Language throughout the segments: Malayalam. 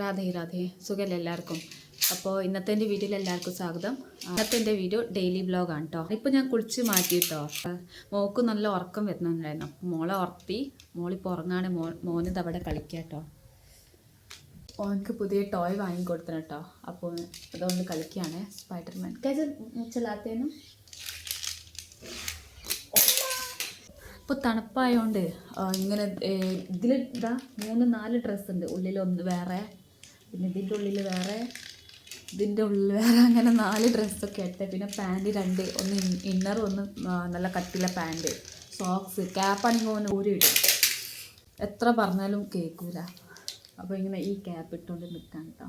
രാധേ രാധേ. സുഖമല്ല എല്ലാവർക്കും? അപ്പോൾ ഇന്നത്തെ എന്റെ വീഡിയോയിൽ എല്ലാവർക്കും സ്വാഗതം. ഇന്നത്തെ എന്റെ വീഡിയോ ഡെയിലി ബ്ലോഗാണ് കേട്ടോ ഇപ്പോൾ ഞാൻ കുളിച്ച് മാറ്റി കേട്ടോ മോൾക്ക് നല്ല ഉറക്കം വരുന്നുണ്ടായിരുന്നു. മോളെ ഉറത്തി മോളിപ്പോൾ ഉറങ്ങാണ്. മോ മോനിത് അവിടെ കളിക്കുക കേട്ടോ ഓനക്ക് പുതിയ ടോയ് വാങ്ങിക്കൊടുത്തണം കേട്ടോ അപ്പോൾ അതുകൊണ്ട് കളിക്കുകയാണ് സ്പൈഡർമാൻ. ചെല്ലാത്തേനും ഇപ്പോൾ തണുപ്പായതുകൊണ്ട് ഇങ്ങനെ ഇതിൽ ഇതാ മൂന്ന് നാല് ഡ്രസ്സ് ഉണ്ട്. ഉള്ളിൽ ഒന്ന് വേറെ പിന്നെ ഇതിന്റെ ഉള്ളിൽ വേറെ ഇതിന്റെ ഉള്ളിൽ വേറെ അങ്ങനെ നാല് ഡ്രസ്സൊക്കെ ഇട്ട് പിന്നെ പാന്റ് രണ്ട് ഒന്ന് ഇന്നർ ഒന്ന് നല്ല കട്ടിയുള്ള പാന്റ് സോക്സ് ക്യാപ്പാണെങ്കിൽ ഓന് ഇടും. എത്ര പറഞ്ഞാലും കേൾക്കൂല അപ്പോൾ ഇങ്ങനെ ഈ ക്യാപ്പ് ഇട്ടുകൊണ്ട് നിൽക്കാൻ കേട്ടോ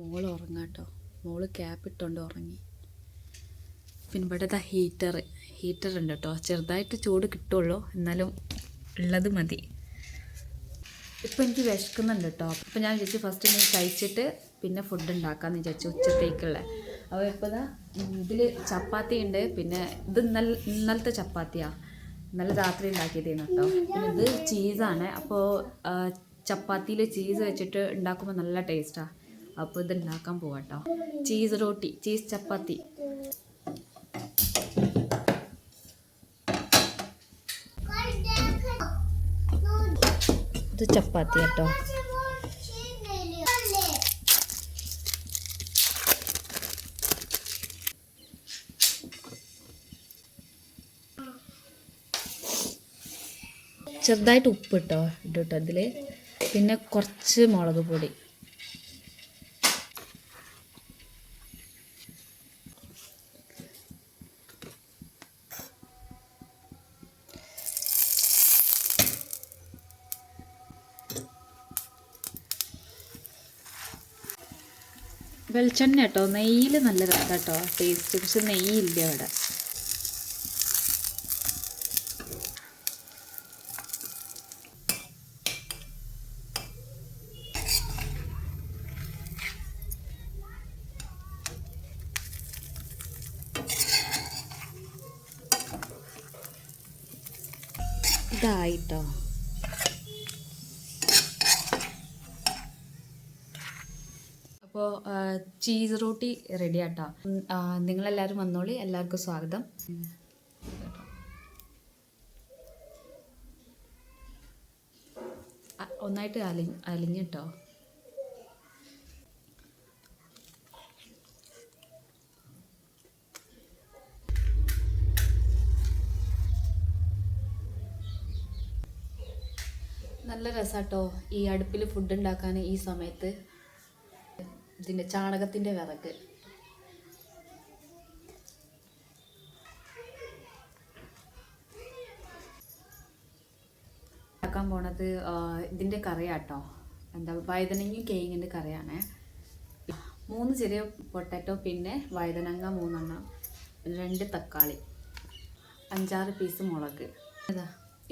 മോൾ കേട്ടോ മോൾ ക്യാപ്പ് ഇട്ടുകൊണ്ട് ഉറങ്ങി. പിന്നെ ഇവിടെ ഇതാ ഹീറ്റർ ഹീറ്റർ ഉണ്ട് കേട്ടോ ചെറുതായിട്ട് ചൂട് കിട്ടുള്ളൂ. എന്നാലും ഉള്ളത് മതി. ഇപ്പം എനിക്ക് വിശക്കുന്നുണ്ട് കേട്ടോ അപ്പം ഞാൻ വിചാരിച്ചു ഫസ്റ്റ് ഇനി കഴിച്ചിട്ട് പിന്നെ ഫുഡ് ഉണ്ടാക്കാമെന്ന് വിചാരിച്ചു ഉച്ചത്തേക്കുള്ള. അപ്പോൾ ഇപ്പോൾ ഇതാ ഇതിൽ ചപ്പാത്തി ഉണ്ട്. പിന്നെ ഇത് ഇന്നലെ ഇന്നലത്തെ ചപ്പാത്തിയാണ് നല്ല രാത്രി ഉണ്ടാക്കിയതാണ് കേട്ടോ പിന്നെ ഇത് ചീസാണ് അപ്പോൾ ചപ്പാത്തിയിൽ ചീസ് വെച്ചിട്ട് ഉണ്ടാക്കുമ്പോൾ നല്ല ടേസ്റ്റാണ് അപ്പോൾ ഇത് ഉണ്ടാക്കാൻ പോവാം കേട്ടോ ചീസ് റോട്ടി ചീസ് ചപ്പാത്തി. ഇത് ചപ്പാത്തി കേട്ടോ. ചെറുതായിട്ട് ഉപ്പ് ഇട്ടോ ഇട്ടോ ഇതിൽ പിന്നെ കുറച്ച് മുളക് പൊടി. വെളിച്ചെണ്ണ കേട്ടോ. നെയ്യിൽ നല്ലതാണ് കേട്ടോ. ടേസ്റ്റ് പക്ഷെ നെയ്യില്ല അവിടെ ഇതായിട്ടോ അപ്പോൾ റോട്ടി റെഡി ആട്ടോ. നിങ്ങളെല്ലാവരും വന്നോളി. എല്ലാവർക്കും സ്വാഗതം. ഒന്നായിട്ട് അലി അലിഞ്ഞിട്ടോ? നല്ല രസാട്ടോ ഈ അടുപ്പിൽ ഫുഡ് ഉണ്ടാക്കാൻ ഈ സമയത്ത്. ഇതിന്റെ ചാണകത്തിന്റെ വിറക്. ഉണ്ടാക്കാൻ പോണത് ഇതിന്റെ കറിയാട്ടോ. എന്താ വഴുതനങ്ങയും കേങ്ങിന്റെ കറിയാണ്. മൂന്ന് ചെറിയ പൊട്ടാറ്റോ പിന്നെ വഴുതനങ്ങ മൂന്നെണ്ണം രണ്ട് തക്കാളി അഞ്ചാറ് പീസ് മുളക്. ഇതാ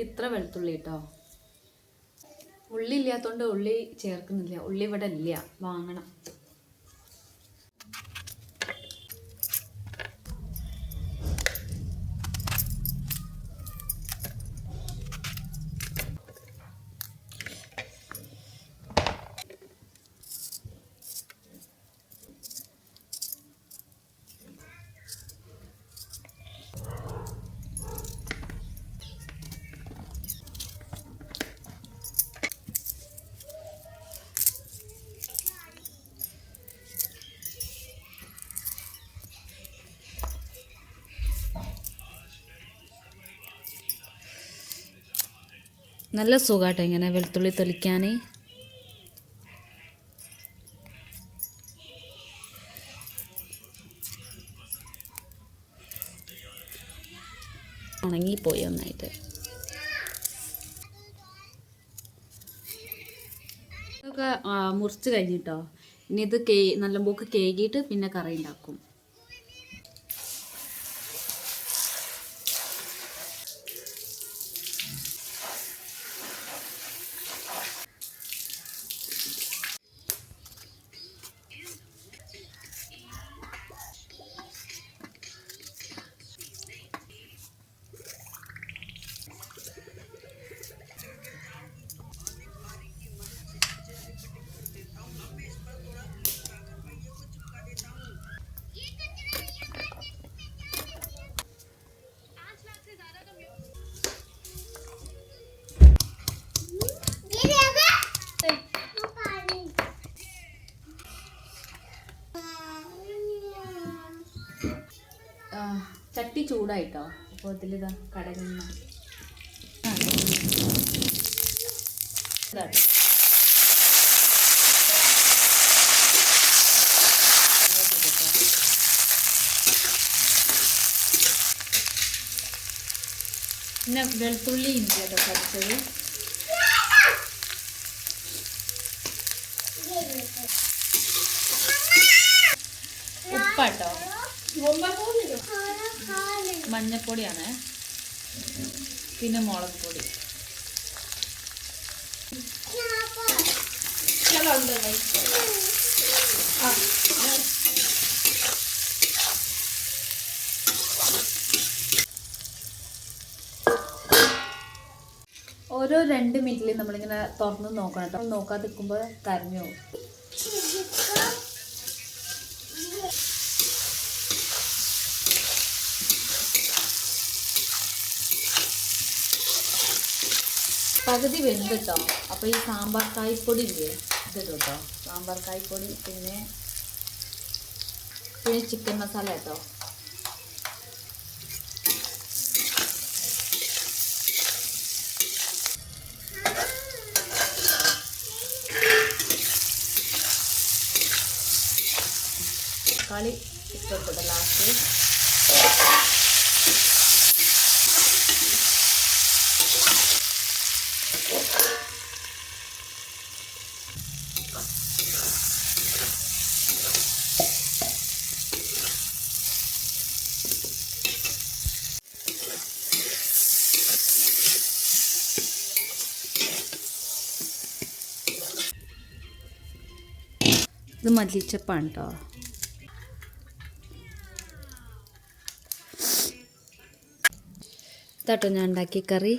ഇത്ര വെളുത്തുള്ളി കേട്ടോ ഉള്ളി ഇല്ലാത്തതുകൊണ്ട് ഉള്ളി ചേർക്കുന്നില്ല ഉള്ളി ഇവിടെ ഇല്ല വാങ്ങണം. നല്ല സുഖമായിട്ട് ഇങ്ങനെ വെളുത്തുള്ളി തൊലിക്കാൻ ഉണങ്ങിപ്പോയി ഒന്നായിട്ട്. ഇതൊക്കെ മുറിച്ച് കഴിഞ്ഞിട്ടോ? ഇനി ഇത് കേ നല്ല പോക്ക് കേകിയിട്ട് പിന്നെ കറി ഉണ്ടാക്കും. അപ്പോൾ അതിലിതാ കടകുന്ന പിന്നെ വെളുത്തുള്ളി ഇഞ്ചി കേട്ടോ കടിച്ചത് മഞ്ഞപ്പൊടിയാണ്. പിന്നെ മുളക് പൊടി. ഓരോ രണ്ട് മിനിറ്റിൽ നമ്മളിങ്ങനെ തുറന്ന് നോക്കണം കേട്ടോ. നോക്കാതെ നിൽക്കുമ്പോൾ കരഞ്ഞു പോകും. പകുതി വെന്തിട്ടോ അപ്പോൾ ഈ സാമ്പാർ കായ്പൊടി ഇല്ലേ? ഇത് കേട്ടോ സാമ്പാർ കായ്പൊടി പിന്നെ പിന്നെ ചിക്കൻ മസാല കേട്ടോ തക്കാളി ഇഷ്ടപ്പെട്ടു ലാസ്റ്റ് ഇത് മല്ലിച്ചപ്പാണ് കേട്ടോ ഇതാട്ടോ ഞാൻ ഉണ്ടാക്കിയ കറി.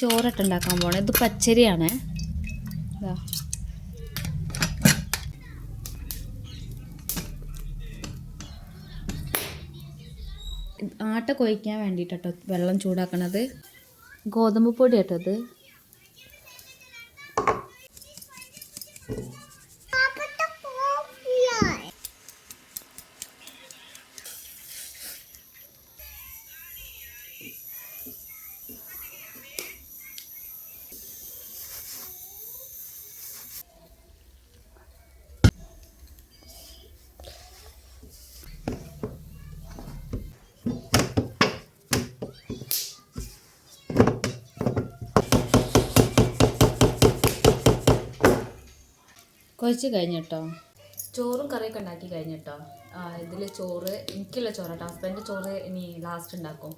ചോറട്ട് ഉണ്ടാക്കാൻ പോണേ. ഇത് പച്ചരിയാണ്. ആട്ട കൊയ്ക്കാൻ വേണ്ടിയിട്ടോ വെള്ളം ചൂടാക്കണത്. ഗോതമ്പ് പൊടി കേട്ടോ കുഴച്ച് കഴിഞ്ഞിട്ടോ? ചോറും കറിയൊക്കെ ഉണ്ടാക്കി കഴിഞ്ഞിട്ടോ? ഇതിൽ ചോറ് എനിക്കുള്ള ചോറ് കേട്ടോ ഹസ്ബൻഡ് ചോറ് ഇനി ലാസ്റ്റ് ഉണ്ടാക്കും.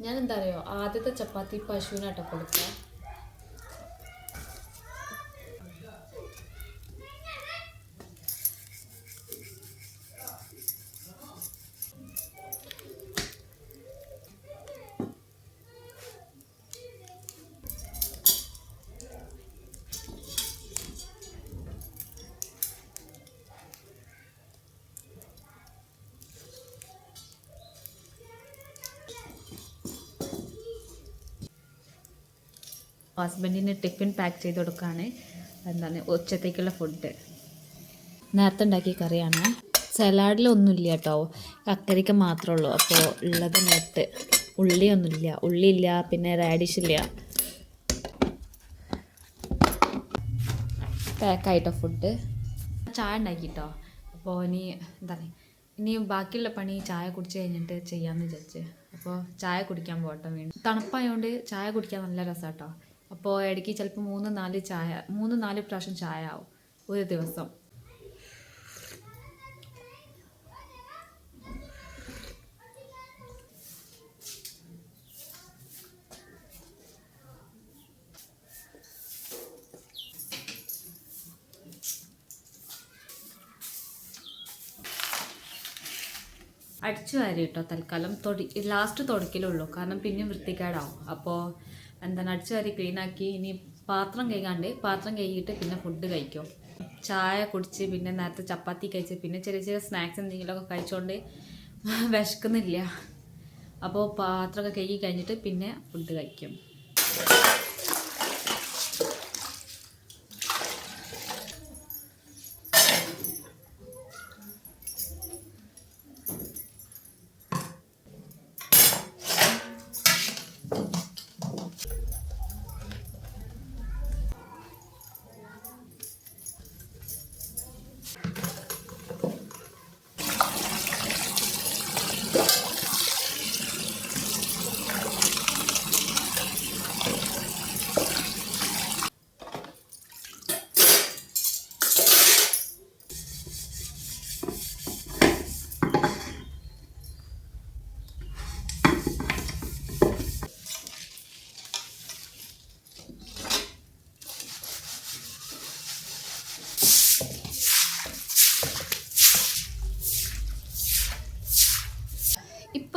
ഞാൻ എന്താ അറിയോ? ആദ്യത്തെ ചപ്പാത്തി പശുവിനാട്ടോ കൊടുക്കുക ഹസ്ബൻഡിന് ടിഫിൻ പാക്ക് ചെയ്ത് കൊടുക്കുകയാണ് എന്താണ് ഉച്ചത്തേക്കുള്ള ഫുഡ് നേരത്തെ ഉണ്ടാക്കിയ കറിയാണ്. സലാഡിലൊന്നുമില്ല കേട്ടോ. കക്കരിക്ക മാത്രമേ ഉള്ളൂ. അപ്പോൾ ഉള്ളത് നേരത്തെ. ഉള്ളിയൊന്നുമില്ല ഉള്ളിയില്ല പിന്നെ റാഡിഷ് ഇല്ല. പാക്കായിട്ടോ ഫുഡ് ചായ ഉണ്ടാക്കിട്ടോ അപ്പോൾ ഇനി എന്താ ഇനി ബാക്കിയുള്ള പണി ചായ കുടിച്ച് കഴിഞ്ഞിട്ട് ചെയ്യാമെന്ന് വിചാരിച്ച്. അപ്പോൾ ചായ കുടിക്കാൻ പോകട്ടെ വീണ്ടും. തണുപ്പായതുകൊണ്ട് ചായ കുടിക്കാൻ നല്ല രസമാട്ടോ അപ്പോൾ ഇടയ്ക്ക് ചിലപ്പോൾ മൂന്ന് നാല് ചായ മൂന്ന് നാല് പ്രാവശ്യം ചായ ആവും ഒരു ദിവസം. അടിച്ചു വാരി കേട്ടോ തൽക്കാലം. തൊടി ലാസ്റ്റ് തുടക്കിലുള്ളൂ കാരണം പിന്നെയും വൃത്തിക്കേടാവും അപ്പോൾ എന്താണ് അടിച്ചു വാരി ക്ലീനാക്കി ഇനി പാത്രം കഴുകാണ്ട് പാത്രം കഴുകിയിട്ട് പിന്നെ ഫുഡ് കഴിക്കും. ചായ കുടിച്ച് പിന്നെ നേരത്തെ ചപ്പാത്തി കഴിച്ച് പിന്നെ ചെറിയ ചെറിയ സ്നാക്സ് എന്തെങ്കിലുമൊക്കെ കഴിച്ചുകൊണ്ട് വിശക്കുന്നില്ല. അപ്പോൾ പാത്രമൊക്കെ കഴുകി കഴിഞ്ഞിട്ട് പിന്നെ ഫുഡ് കഴിക്കും.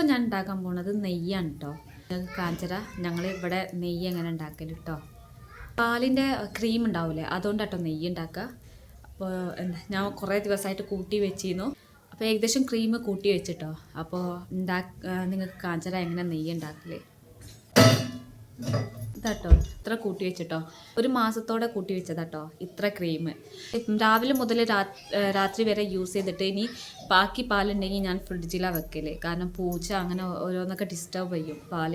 ഇപ്പം ഞാൻ ഉണ്ടാക്കാൻ പോണത് നെയ്യാണ് കേട്ടോ നിങ്ങൾക്ക് കാഞ്ചര ഞങ്ങൾ ഇവിടെ നെയ്യ് എങ്ങനെ ഉണ്ടാക്കൽ കേട്ടോ പാലിന്റെ ക്രീം ഉണ്ടാവില്ലേ അതുകൊണ്ടാട്ടോ നെയ്യ് ഉണ്ടാക്കുക അപ്പോൾ എന്താ ഞാൻ കുറേ ദിവസമായിട്ട് കൂട്ടി വെച്ചിരുന്നു. അപ്പോൾ ഏകദേശം ക്രീം കൂട്ടി വെച്ചിട്ടോ. അപ്പോൾ ഉണ്ടാ നിങ്ങൾക്ക് കാഞ്ചറ എങ്ങനെ നെയ്യ് ഉണ്ടാക്കൽ. ഇതാട്ടോ. ഇത്ര കൂട്ടി വെച്ചിട്ടോ. ഒരു മാസത്തോടെ കൂട്ടി വെച്ചതാട്ടോ. ഇത്ര ക്രീം രാവിലെ മുതൽ രാത്രി വരെ യൂസ് ചെയ്തിട്ട് ഇനി ബാക്കി പാലുണ്ടെങ്കിൽ ഞാൻ ഫ്രിഡ്ജിലാണ് വെക്കൽ. കാരണം പൂച്ച അങ്ങനെ ഓരോന്നൊക്കെ ഡിസ്റ്റർബ് ചെയ്യും പാൽ.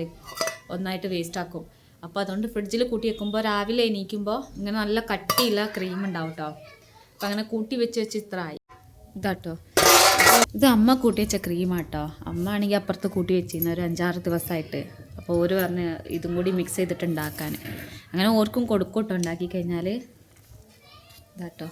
ഒന്നായിട്ട് വേസ്റ്റ് ആക്കും. അപ്പോൾ അതുകൊണ്ട് ഫ്രിഡ്ജിൽ കൂട്ടി വെക്കുമ്പോൾ രാവിലെ എണീക്കുമ്പോൾ ഇങ്ങനെ നല്ല കട്ടിയില്ല ക്രീം ഉണ്ടാവും കേട്ടോ അപ്പം അങ്ങനെ കൂട്ടി വെച്ച് വെച്ച് ഇത്ര ആയി ഇതാട്ടോ. ഇത് അമ്മ കൂട്ടി വെച്ച ക്രീമാട്ടോ അമ്മ ആണെങ്കിൽ അപ്പുറത്ത് കൂട്ടി വെച്ചിരുന്നു ഒരു അഞ്ചാറ് ദിവസമായിട്ട് അപ്പോൾ ഓര് പറഞ്ഞ് ഇതും കൂടി മിക്സ് ചെയ്തിട്ട് ഉണ്ടാക്കാൻ. അങ്ങനെ ഓർക്കും കൊടുക്കൂട്ടോ ഉണ്ടാക്കി കഴിഞ്ഞാൽ ഇതാട്ടോ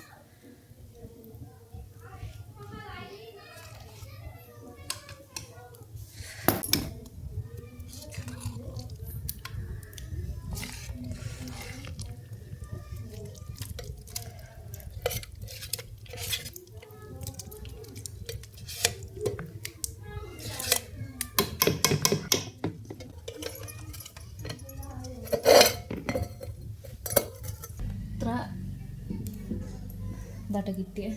ഇത്ര ഇതാട്ടോ കിട്ടിയ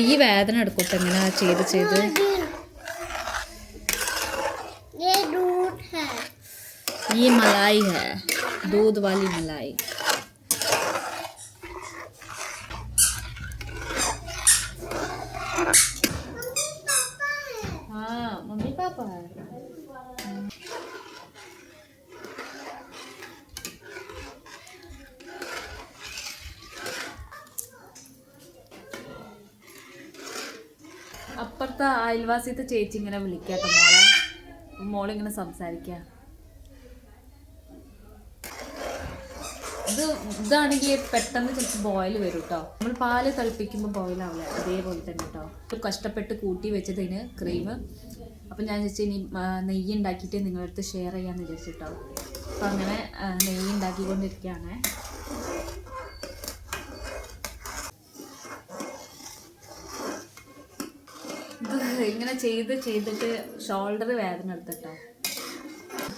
കൈ വേദന എടുക്കട്ടെ ഇങ്ങനെ ചെയ്ത് ചെയ്ത് ये दूध है ये मलाई है दूध वाली मलाई അപ്പുറത്തെ അയൽവാസിയത്തെ ചേച്ചി ഇങ്ങനെ വിളിക്കാട്ടോ മോളെ. മോളിങ്ങനെ സംസാരിക്കുക ഇത് ഇതാണെങ്കിൽ പെട്ടെന്ന് ചിലപ്പോൾ ബോയിൽ വരും കേട്ടോ നമ്മൾ പാൽ തിളപ്പിക്കുമ്പോൾ ബോയിലാവില്ല അതേപോലെ തന്നെ കേട്ടോ കഷ്ടപ്പെട്ട് കൂട്ടി വെച്ചതിന് ക്രീം അപ്പം ഞാൻ ചോദിച്ചാൽ ഇനി നെയ്യ് ഉണ്ടാക്കിയിട്ട് നിങ്ങളടുത്ത് ഷെയർ ചെയ്യാമെന്ന് വിചാരിച്ചിട്ടോ അപ്പം അങ്ങനെ നെയ്യ് ഉണ്ടാക്കിക്കൊണ്ടിരിക്കുകയാണ് ഇത് ഇങ്ങനെ ചെയ്ത് ചെയ്തിട്ട് ഷോൾഡർ വേദന എടുത്തിട്ടോ?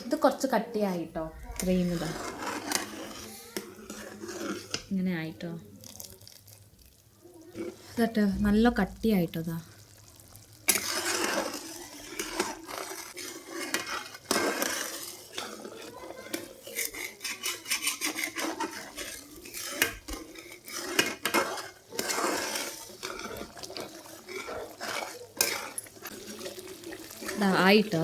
ഇത് കുറച്ച് കട്ടിയായിട്ടോ ക്രീം ഇതാ. ഇങ്ങനെ ആയിട്ടോ. ഇതട്ടോ നല്ല കട്ടിയായിട്ടോ ഇതാ ഇതാ ആയിട്ടോ?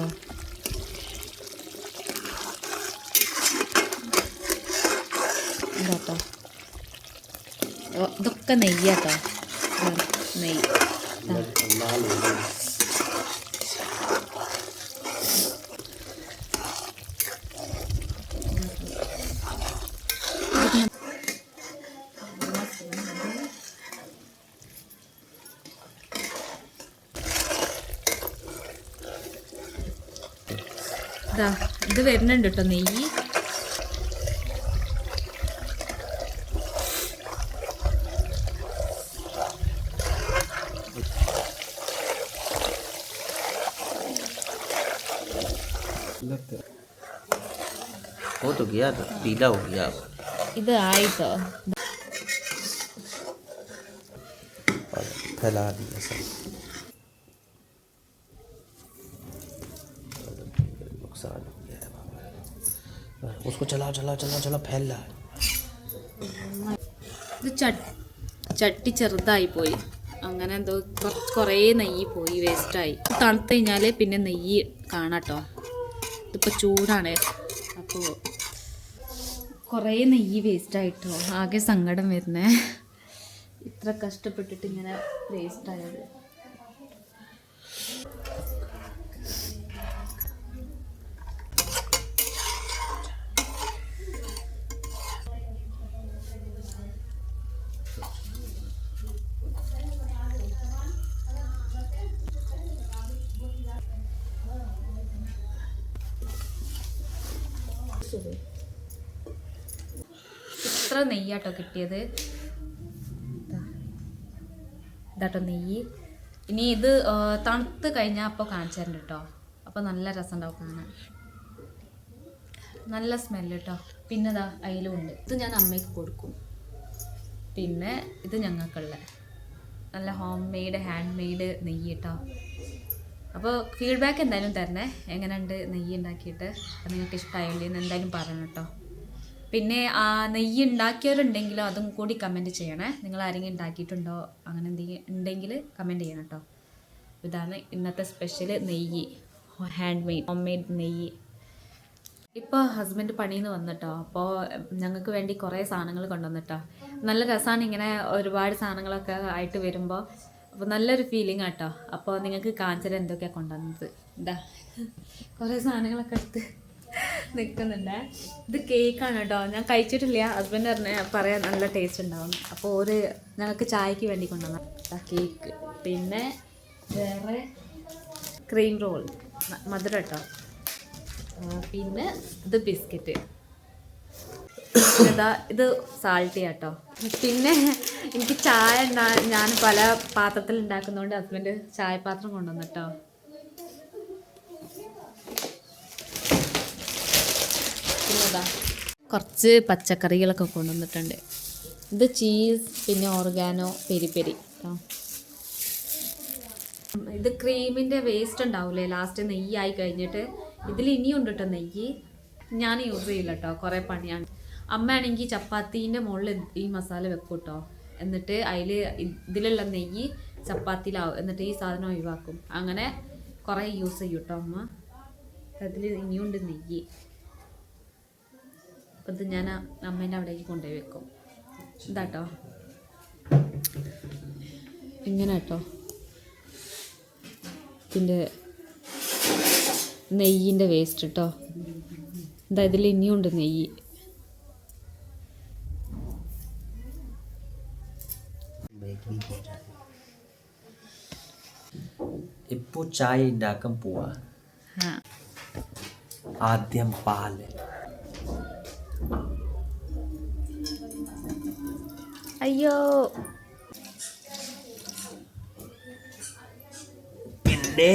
ഓ, ഇതൊക്കെ നെയ്യാട്ടോ. നെയ്യ്. ഇതാ. ഇതാ ഇത് വരുന്നുണ്ട് കേട്ടോ നെയ്യ് वो तो गया था पीला हो गया अब। ഇത് ആയിട്ടോ और फैला दिया सब चलाओ चलाओ चलाओ चलाओ फैल रहा है ഇത് ചട്ടി ചട്ടി ചെറുതായി പോയി അങ്ങനെ എന്തോ കുറച്ച് കുറേ നെയ്യ് പോയി വേസ്റ്റായി തണുത്ത് കഴിഞ്ഞാൽ പിന്നെ നെയ്യ് കാണാട്ടോ ഇതിപ്പോൾ ചൂടാണ് അപ്പോൾ കുറേ നെയ്യ് വേസ്റ്റായിട്ടോ ആകെ സങ്കടം വരുന്നേ ഇത്ര കഷ്ടപ്പെട്ടിട്ട് ഇങ്ങനെ വേസ്റ്റായത് നെയ്യാട്ടോ കിട്ടിയത്. ഇതാ. ഇതാട്ടോ നെയ്യ്. ഇനി ഇത് തണുത്ത് കഴിഞ്ഞാൽ അപ്പോൾ കാണിച്ചു തരണ്ട കേട്ടോ അപ്പോൾ നല്ല രസം ഉണ്ടാവും കാണാൻ. നല്ല സ്മെല്ല് കേട്ടോ പിന്നെ ഇതാ അതിലും ഉണ്ട്. ഇത് ഞാൻ അമ്മയ്ക്ക് കൊടുക്കും. പിന്നെ ഇത് ഞങ്ങൾക്കുള്ള. നല്ല ഹോം മെയ്ഡ് ഹാൻഡ് മെയ്ഡ് നെയ്യ് കേട്ടോ അപ്പോൾ ഫീഡ്ബാക്ക് എന്തായാലും തരണേ. എങ്ങനെയുണ്ട് നെയ്യ് ഉണ്ടാക്കിയിട്ട്? നിങ്ങൾക്ക് ഇഷ്ടമായില്ലേ എന്ന് എന്തായാലും പറയണം കേട്ടോ പിന്നെ നെയ്യ് ഉണ്ടാക്കിയവരുണ്ടെങ്കിലോ അതും കൂടി കമന്റ് ചെയ്യണേ. നിങ്ങൾ ആരെങ്കിലും ഉണ്ടാക്കിയിട്ടുണ്ടോ? അങ്ങനെ എന്തെങ്കിലും ഉണ്ടെങ്കിൽ കമന്റ് ചെയ്യണം കേട്ടോ ഇതാണ് ഇന്നത്തെ സ്പെഷ്യൽ നെയ്യ്. ഹാൻഡ് മെയ്ഡ് ഹോം മെയ്ഡ് നെയ്യ്. ഇപ്പോൾ ഹസ്ബൻഡ് പണിയിൽ നിന്ന് വന്നിട്ടോ. അപ്പോൾ ഞങ്ങൾക്ക് വേണ്ടി കുറേ സാധനങ്ങൾ കൊണ്ടുവന്നിട്ടോ. നല്ല രസമാണ് ഇങ്ങനെ ഒരുപാട് സാധനങ്ങളൊക്കെ ആയിട്ട് വരുമ്പോൾ അപ്പോൾ നല്ലൊരു ഫീലിംഗ് ആട്ടോ. അപ്പോൾ നിങ്ങൾക്ക് കാഞ്ചര എന്തൊക്കെയാണ് കൊണ്ടുവന്നത്? എന്താ കുറേ സാധനങ്ങളൊക്കെ എടുത്ത്. നിൽക്കുന്നുണ്ട് ഇത് കേക്കാണ് കേട്ടോ ഞാൻ കഴിച്ചിട്ടില്ല. ഹസ്ബൻഡ് പറഞ്ഞ പറയാൻ നല്ല ടേസ്റ്റ് ഉണ്ടാവും. അപ്പോൾ ഒരു ഞങ്ങൾക്ക് ചായക്ക് വേണ്ടി കൊണ്ടുവന്ന. കേക്ക് പിന്നെ വേറെ ക്രീം റോൾ മധുരം കേട്ടോ പിന്നെ ഇത് ബിസ്ക്കറ്റ് ഇതാ ഇത് സാൾട്ടി ആട്ടോ പിന്നെ എനിക്ക് ചായ ഞാൻ പല പാത്രത്തിൽ ഉണ്ടാക്കുന്നതുകൊണ്ട് ഹസ്ബൻഡ് ചായപാത്രം കൊണ്ടുവന്നു കേട്ടോ പിന്നെ ഇതാ കുറച്ച് പച്ചക്കറികളൊക്കെ കൊണ്ടുവന്നിട്ടുണ്ട്. ഇത് ചീസ് പിന്നെ ഓർഗാനോ പെരി പെരി ഇത് ക്രീമിന്റെ വേസ്റ്റ് ഉണ്ടാവില്ലേ ലാസ്റ്റ് നെയ്യായി കഴിഞ്ഞിട്ട്. ഇതിൽ ഇനിയും ഉണ്ട് കേട്ടോ നെയ്യ്. ഞാൻ യൂസ് ചെയ്യില്ല കേട്ടോ കുറേ പണിയാണ്. അമ്മയാണെങ്കിൽ ചപ്പാത്തീന്റെ മുകളിൽ ഈ മസാല വെക്കും കേട്ടോ എന്നിട്ട് അതിൽ ഇതിലുള്ള നെയ്യ് ചപ്പാത്തിയിലാവും എന്നിട്ട് ഈ സാധനം ഒഴിവാക്കും. അങ്ങനെ കുറേ യൂസ് ചെയ്യും കേട്ടോ അമ്മ. അതിൽ ഇനിയുണ്ട് നെയ്യ്. അപ്പം ഇത് ഞാൻ അമ്മേന്റെ അവിടേക്ക് കൊണ്ടുപോയി വെക്കും. ഇതാട്ടോ. ഇങ്ങനെ കേട്ടോ ഇതിന്റെ നെയ്യിന്റെ വേസ്റ്റ് കേട്ടോ എന്താ ഇതിൽ ഇനിയുണ്ട് നെയ്യ്. ഇപ്പോൾ ചായ ഉണ്ടാക്കാൻ പോവാ. ആദ്യം പാൽ. അയ്യോ പിന്നെ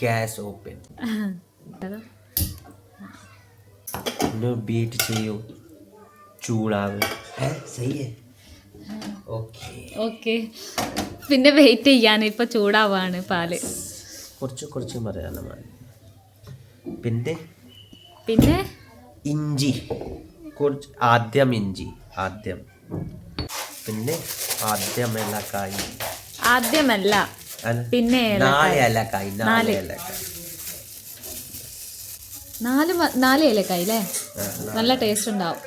ഗ്യാസ് ഓപ്പൺ പിന്നെ ബീറ്റ് ചെയ്യൂ ചൂടാവ് ഏ സഹി ഓക്കെ ഓക്കെ പിന്നെ വെയിറ്റ് ചെയ്യാൻ ഇപ്പൊ ചൂടാവാണ് പാൽ. കുറച്ച് കുറച്ച് മലയാളം മതി പിന്നെ? പിന്നെ? ഇഞ്ചി. കുറച്ച് ആദ്യം ഇഞ്ചി. ആദ്യം പിന്നെ ആദ്യം ഏലക്കായി ആദ്യമല്ല അല്ല, പിന്നെ നാല് ഏലക്കായ്. ഏലക്കായി നാല്. നാല് ഏലക്കായി നാല് മ- നാല് ഏലക്കായി അല്ലേ ആ, നാല്. നല്ല ടേസ്റ്റ് ഉണ്ടാവും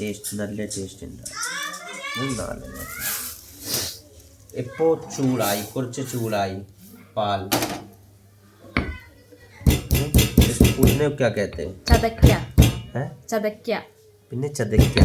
ടേസ്റ്റ് നല്ല ടേസ്റ്റ് ഉണ്ട് ഇത് നാല് ഏലക്കായി. ഇപ്പോ ചൂടായി കുറച്ച് ചൂടായി പാൽ उसने क्या कहते हैं ചതയ്ക്ക हैं? ചതയ്ക്ക പിന്നെ ചതയ്ക്കുക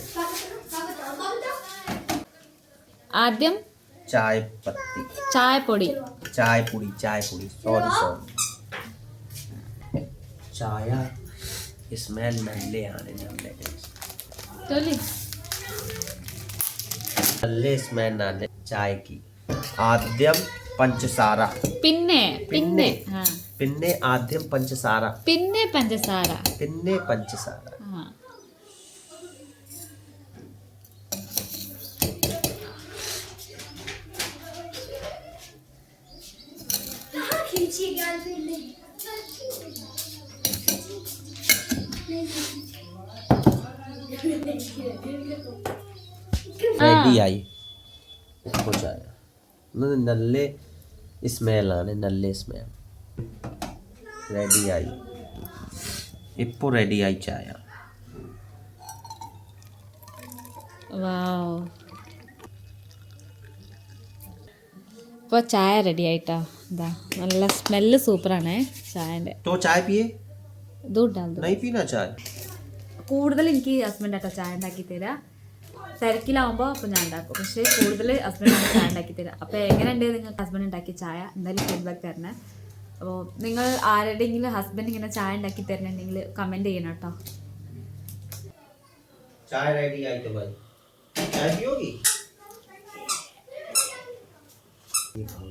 ആദ്യം ചായപ്പത്തി. ചായപ്പൊടി. ചായപ്പൊടി ചായപ്പൊടി. പൊടി ചായ പൊടി സോറി സോറി ചായ സ്മെൽ നല്ലയാണ് നല്ല നല്ല സ്മെൽ നല്ല ചായക്ക്. ആദ്യം പഞ്ചസാര. പിന്നെ പിന്നെ പിന്നെ ആദ്യം പഞ്ചസാര. പിന്നെ പഞ്ചസാര. പിന്നെ പഞ്ചസാര. ആ. റെഡിയായി. ഉപ്പ് ചായ ഇത് നല്ല സ്മെല്ലാണ് നല്ല സ്മെൽ. റെഡിയായി. ഇപ്പോൾ റെഡിയായി ചായ. വാവ്. ഇപ്പോൾ ചായ റെഡി ആയിട്ടാ എന്താ നല്ല സ്മെല്ല് സൂപ്പറാണേ ചായൻ്റെ तो चाय पिए ഇതും ഉണ്ടാകും नहीं पीना चाय കൂടുതൽ എനിക്ക് ഹസ്ബൻഡ് ആട്ടോ ചായ ഉണ്ടാക്കി തരാം തിരക്കിലാവുമ്പോൾ അപ്പോൾ ഞാൻ ഉണ്ടാക്കും പക്ഷേ കൂടുതൽ ഹസ്ബൻഡാണ് ചായ ഉണ്ടാക്കി തരാം അപ്പോൾ എങ്ങനെയുണ്ട് നിങ്ങൾക്ക് ഹസ്ബൻഡ് ഉണ്ടാക്കിയ ചായ എന്തായാലും ഫീഡ്ബാക്ക് തരണേ അപ്പോൾ നിങ്ങൾ ആരുടെയെങ്കിലും ഹസ്ബൻഡ് ഇങ്ങനെ ചായ ഉണ്ടാക്കി തരണുണ്ടെങ്കിൽ കമൻറ്റ് ചെയ്യണം കേട്ടോ चाय रेडी आई तो भाई चाय पियोगी ये खाओ,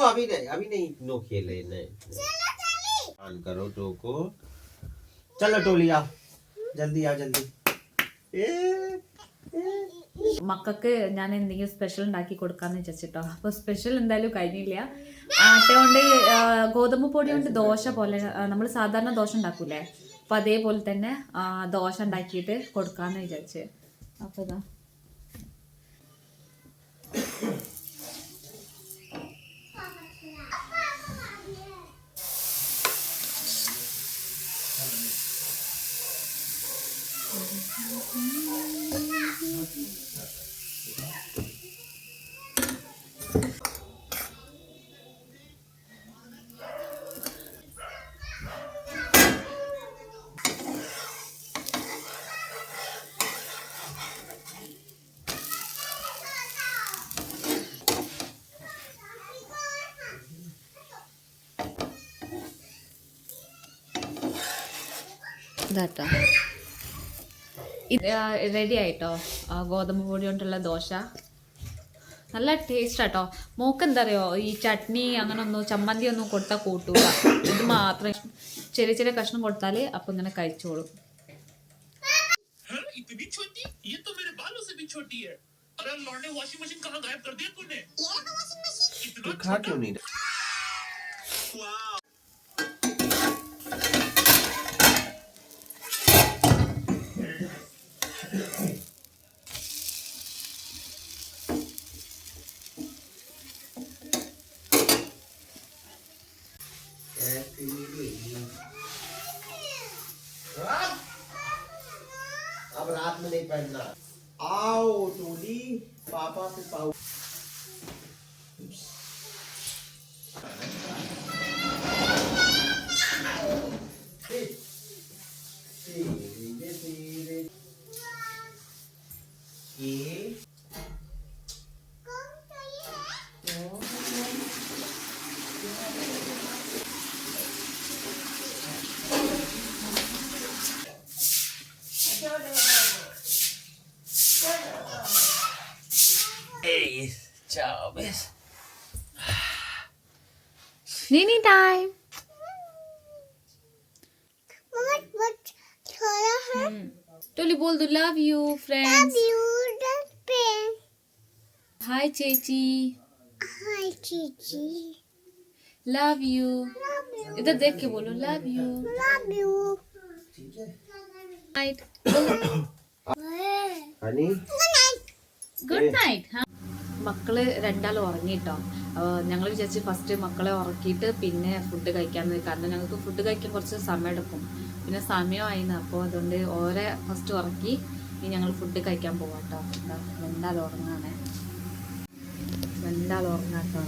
तो ओ, अभी नहीं अभी नहीं नो खेले नहीं ऑन करो टो को चलो टोली आओ जल्दी आओ जल्दी ए, ए। മക്കൾക്ക് ഞാൻ എന്തെങ്കിലും സ്പെഷ്യൽ ഉണ്ടാക്കി കൊടുക്കാന്ന് വിചാരിച്ചിട്ടോ അപ്പോൾ സ്പെഷ്യൽ എന്തായാലും കഴിഞ്ഞില്ല ആട്ട കൊണ്ട് ആ, ഗോതമ്പ് പൊടി കൊണ്ട് ദോശ പോലെ നമ്മൾ സാധാരണ ദോശ ഉണ്ടാക്കൂലേ അപ്പോൾ അതേപോലെ തന്നെ ആ, ദോശ ഉണ്ടാക്കിയിട്ട് കൊടുക്കാന്ന് വിചാരിച്ച് അപ്പോൾ ഇതാ ഇതാട്ടോ ഇത് റെഡി ആയിട്ടോ ആ, ഗോതമ്പ് പൊടി കൊണ്ടുള്ള ദോശ നല്ല ടേസ്റ്റ് ആട്ടോ മോക്ക് എന്താ അറിയോ ഈ ചട്നി അങ്ങനെ ഒന്നും ചമ്മന്തി ഒന്നും കൊടുത്താൽ കൂട്ടൂല ഇത് മാത്രം ചെറിയ ചെറിയ കഷ്ണം കൊടുത്താൽ അപ്പം ഇങ്ങനെ കഴിച്ചോളും हाँ, इतनी छोटी ये तो मेरे बालों से भी छोटी है अरे लौंडे वॉशिंग मशीन कहाँ गायब कर दिया तूने इतना तो खा क्यों नहीं वाह Sigue, sigue. Y ഹായ് ചേച്ചി Hi, Gigi. Love you Love you. इधर देख के बोलो love you Love you. Night honey good night മക്കള് രണ്ടാളും ഉറങ്ങിട്ടോ ഞങ്ങൾ വിചാരിച്ച് ഫസ്റ്റ് മക്കളെ ഉറക്കിയിട്ട് പിന്നെ ഫുഡ് കഴിക്കാന്ന് കാരണം ഞങ്ങൾക്ക് ഫുഡ് കഴിക്കാൻ കുറച്ച് സമയം എടുക്കും പിന്നെ സമയമായിന്ന് അപ്പോൾ അതുകൊണ്ട് ഓരെ ഫസ്റ്റ് ഉറക്കി ഇനി ഞങ്ങൾ ഫുഡ് കഴിക്കാൻ പോവാട്ടോ എന്താ രണ്ടാളും ഉറങ്ങാണേ രണ്ടാളും ഉറങ്ങാട്ടോ.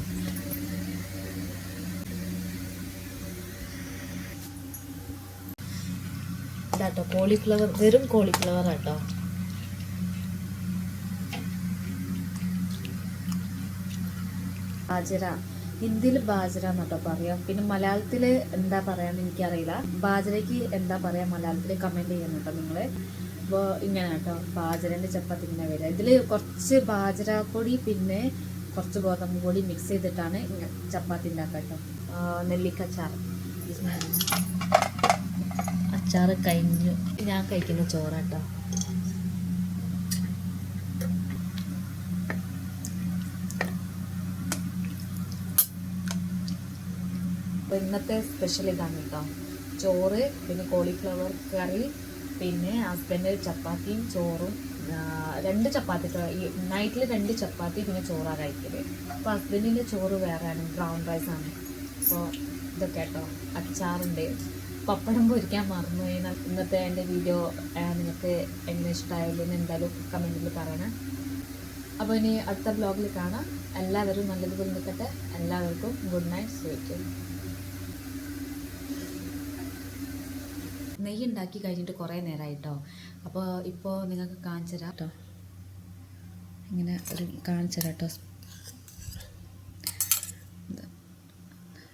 ഇതാട്ടോ കോളിഫ്ലവർ വെറും കോളിഫ്ലവർ ആട്ടോ. ബാജര ഹിന്ദിയിൽ ബാജര എന്നാട്ടോ പറയാം. പിന്നെ മലയാളത്തിൽ എന്താ പറയാന്ന് എനിക്കറിയില്ല. ബാജരയ്ക്ക് എന്താ പറയാ മലയാളത്തിൽ കമന്റ് ചെയ്യുന്നു കേട്ടോ നിങ്ങൾ അപ്പോൾ ഇങ്ങനെ കേട്ടോ ബാജരന്റെ ചപ്പാത്തി ഇങ്ങനെ വരിക. ഇതിൽ കുറച്ച് ബാജര പൊടി പിന്നെ കുറച്ച് ഗോതമ്പ് പൊടി മിക്സ് ചെയ്തിട്ടാണ് ചപ്പാത്തി ഉണ്ടാക്കുക നെല്ലിക്കച്ചാർ അച്ചാർ കഴിഞ്ഞു. ഞാൻ കഴിക്കുന്ന ചോറാട്ടോ. ഇന്നത്തെ സ്പെഷ്യൽ ഇതാണ് കേട്ടോ. ചോറ് പിന്നെ കോളിഫ്ലവർ കറി പിന്നെ ഹസ്ബൻഡ് ചപ്പാത്തിയും ചോറും രണ്ട് ചപ്പാത്തി നൈറ്റിൽ രണ്ട് ചപ്പാത്തി പിന്നെ ചോറാണ് കഴിക്കൽ. അപ്പോൾ ഹസ്ബൻഡിന്റെ ചോറ് വേറെയാണ് ബ്രൗൺ റൈസാണ് അപ്പോൾ ഇതൊക്കെ കേട്ടോ അച്ചാറുണ്ട്. പപ്പടം പൊരിക്കാൻ മറന്നു കഴിഞ്ഞാൽ ഇന്നത്തെ എന്റെ വീഡിയോ നിങ്ങൾക്ക് എങ്ങനെ ഇഷ്ടമായാലും എന്തായാലും കമന്റിൽ പറയണം. അപ്പോൾ ഇനി അടുത്ത ബ്ലോഗിൽ കാണാം. എല്ലാവരും നല്ലതുപോലെ നിൽക്കട്ടെ എല്ലാവർക്കും ഗുഡ് നൈറ്റ് സ്വീറ്റ് നെയ്യ് ഉണ്ടാക്കി കഴിഞ്ഞിട്ട് കുറേ നേരമായിട്ടോ അപ്പോൾ ഇപ്പോൾ നിങ്ങൾക്ക് കാണിച്ചു തരാം. കേട്ടോ ഇങ്ങനെ ഒരു കാണിച്ചു തരാം കേട്ടോ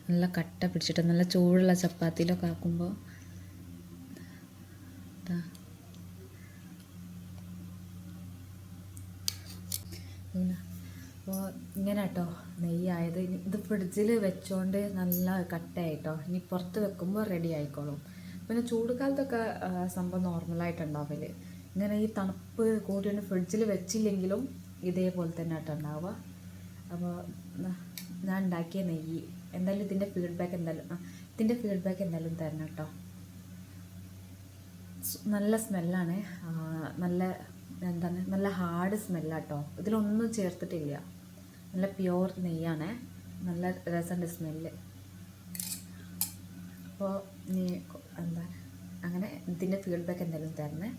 നല്ല കട്ട പിടിച്ചിട്ട് നല്ല ചൂടുള്ള ചപ്പാത്തിയിലൊക്കെ ആക്കുമ്പോൾ അപ്പോൾ ഇങ്ങനെ. കേട്ടോ നെയ്യായത്. ഇനി ഇത് ഫ്രിഡ്ജിൽ വെച്ചോണ്ട് നല്ല കട്ടയായിട്ടോ ഇനി പുറത്ത് വെക്കുമ്പോൾ റെഡി ആയിക്കോളും. പിന്നെ ചൂട് കാലത്തൊക്കെ ആ, സംഭവം നോർമലായിട്ടുണ്ടാവില്ല ഇങ്ങനെ ഈ തണുപ്പ് കൂട്ടിയിട്ട് ഫ്രിഡ്ജിൽ വെച്ചില്ലെങ്കിലും ഇതേപോലെ തന്നെ ആട്ടോ ഉണ്ടാവുക. അപ്പോൾ ഞാൻ ഉണ്ടാക്കിയ നെയ്യ്. എന്തായാലും ഇതിന്റെ ഫീഡ്ബാക്ക് എന്തായാലും ഇതിന്റെ ഫീഡ്ബാക്ക് എന്തായാലും തരണം കേട്ടോ. നല്ല സ്മെല്ലാണ് നല്ല എന്താണ് നല്ല ഹാർഡ് സ്മെല്ലാട്ടോ ഇതിലൊന്നും ചേർത്തിട്ടില്ല. നല്ല പ്യുവർ നെയ്യാണ്. നല്ല രസമുണ്ട് സ്മെല്ല് അപ്പോൾ നീ എന്താ അങ്ങനെ ഇതിന്റെ ഫീഡ്ബാക്ക് എന്തായാലും തരണേ.